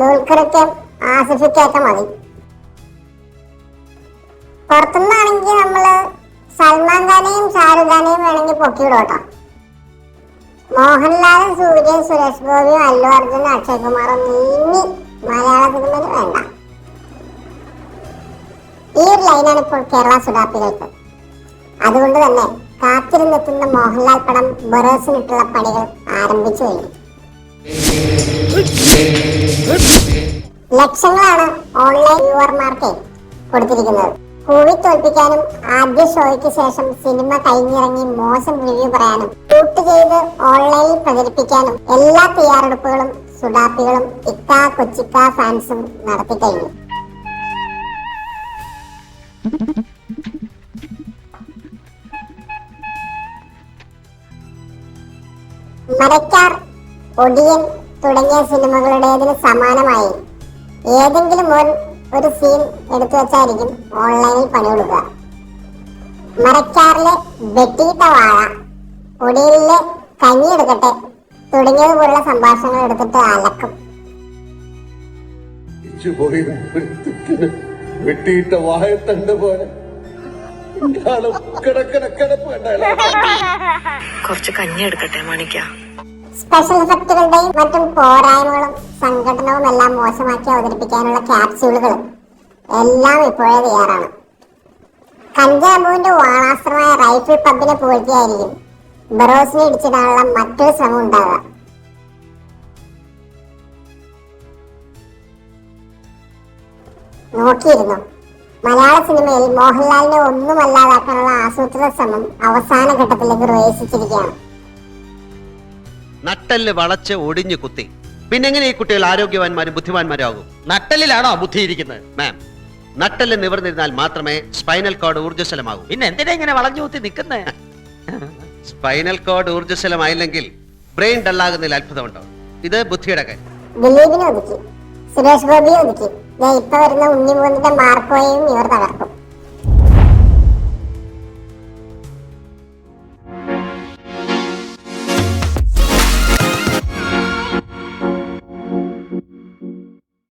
ദുൽഖർക്ക് ആസിഫിക്കൊക്കെ മതി. പുറത്തുനിന്നാണെങ്കിൽ നമ്മൾ സൽമാൻ ഖാനെയും ഷാരൂഖ് ഖാനെയും വേണമെങ്കിൽ പൊക്കിയിടോട്ടോ മോഹൻലാലും സൂര്യൻ സുരേഷ് ഗോപിയും അല്ലു അർജുനും അക്ഷയ് കുമാറും ഇനി മലയാള സിനിമയിൽ വേണ്ട. ഈ ഒരു ലൈനാണ് ഇപ്പോൾ കേരള സുഡാപ്പികൾക്ക്. അതുകൊണ്ട് തന്നെ കാത്തിരുന്നെത്തുന്ന മോഹൻലാൽ പടം ബൊറോസിനിട്ടുള്ള പണികൾ ആരംഭിച്ചു കഴിഞ്ഞു. ലക്ഷങ്ങളാണ് ഓൺലൈൻ വ്യൂവർമാർക്ക് കൊടുത്തിരിക്കുന്നത്. കൂവി തോൽപ്പിക്കാനും ആദ്യ ഷോയ്ക്ക് ശേഷം സിനിമ കഴിഞ്ഞിറങ്ങി മോശം റിവ്യൂ പറയാനും ഷൂട്ട് ചെയ്ത് ഓൺലൈനിൽ പ്രചരിപ്പിക്കാനും എല്ലാ തയ്യാറെടുപ്പുകളും സുഡാപ്പികളും ഇക്ക കൊച്ചിക്ക ഫാൻസും നടത്തി കഴിഞ്ഞു. മരക്കാർ ഒടിയൻ തുടങ്ങിയ സിനിമകളുടേതിന് സമാനമായി. ഏതെങ്കിലും ഒരു ഒരു സീൻ എടുത്തു വെച്ചായിരിക്കും ഓൺലൈനിൽ പണി കൊടുക്കുക. മരക്കാറിലെ വെട്ടിയിട്ട വാഴ ഒടിയലിലെ കഞ്ഞി എടുക്കട്ടെ തുടങ്ങിയതുപോലുള്ള സംഭാഷണങ്ങൾ എടുത്തിട്ട് അലക്കും. പോയി വെട്ടിയിട്ട വാഴത്തണ്ട് പോലെ. കുറച്ച് കഞ്ഞി എടുക്കട്ടെ മാണിക്ക സ്പെഷ്യൽ ഇഫക്റ്റുകളുടെയും മറ്റും പോരായ്മകളും സംഘടനവും എല്ലാം മോശമാക്കി അവതരിപ്പിക്കാനുള്ള ക്യാപ്സ്യൂളുകൾ എല്ലാം ഇപ്പോഴേ തയ്യാറാണ്. കഞ്ചാബുവിന്റെ വാണാസ്ത്രമായ റൈഫിൾ പബ്ബിനെ പൂഴ്ത്തിയായിരിക്കും ബറോസിനെ ഇടിച്ചിടാനുള്ള മറ്റൊരു ശ്രമം ഉണ്ടാവുക. നോക്കിയിരുന്നു. മലയാള സിനിമയിൽ മോഹൻലാലിനെ ഒന്നുമല്ലാതാക്കാനുള്ള ആസൂത്രിത ശ്രമം അവസാന ഘട്ടത്തിലേക്ക് പ്രവേശിച്ചിരിക്കുകയാണ്. നട്ടൽ വളച്ച് ഒടിഞ്ഞു കുത്തി. പിന്നെ എങ്ങനെ ഈ കുട്ടികൾ ആരോഗ്യവാന്മാരും ബുദ്ധിമാന്മാരും ആകും നട്ടലിലാണോ ബുദ്ധി ഇരിക്കുന്നത് മാം നട്ടൽ നിവർന്നിരുന്നാൽ മാത്രമേ സ്പൈനൽ കോഡ് ഊർജസ്വലമാകൂ. പിന്നെ എന്തിനാ ഇങ്ങനെ വളഞ്ഞു കുത്തി നിൽക്കുന്നത് സ്പൈനൽ കോഡ് ഊർജസ്വലമായില്ലെങ്കിൽ ബ്രെയിൻ ഡള്ളാകുന്നതിൽ അത്ഭുതമുണ്ടോ? ഇത് ബുദ്ധിയുടെ കാര്യം. ദിലീപിനെ ഒതുക്കി സുരേഷ് ഗോപിയെ ഒതുക്കി ഇപ്പൊ വരുന്ന ഉണ്ണിമൂന്നിന്റെ മാർക്കോയും ഇവർ തടഞ്ഞു